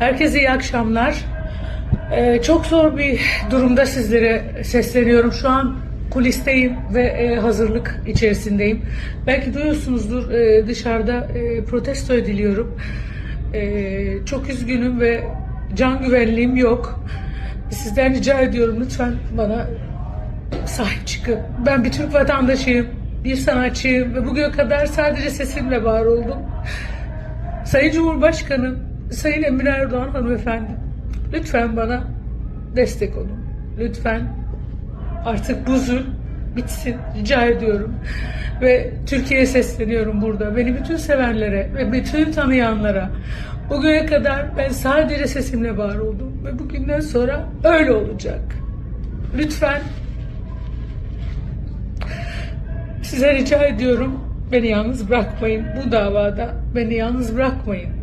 Herkese iyi akşamlar. Ee, çok zor bir durumda sizlere sesleniyorum. Şu an kulisteyim ve e, hazırlık içerisindeyim. Belki duyuyorsunuzdur e, dışarıda e, protesto ediliyorum. E, çok üzgünüm ve can güvenliğim yok. Sizden rica ediyorum lütfen bana sahip çıkın. Ben bir Türk vatandaşıyım, bir sanatçıyım ve bugüne kadar sadece sesimle var oldum. Sayın Cumhurbaşkanım, Sayın Emine Erdoğan hanımefendi, lütfen bana destek olun. Lütfen artık bu zulm bitsin, rica ediyorum. Ve Türkiye'ye sesleniyorum burada. Beni bütün sevenlere ve bütün tanıyanlara. Bugüne kadar ben sadece sesimle var oldum. Ve bugünden sonra öyle olacak. Lütfen Size rica ediyorum beni yalnız bırakmayın. Bu davada beni yalnız bırakmayın.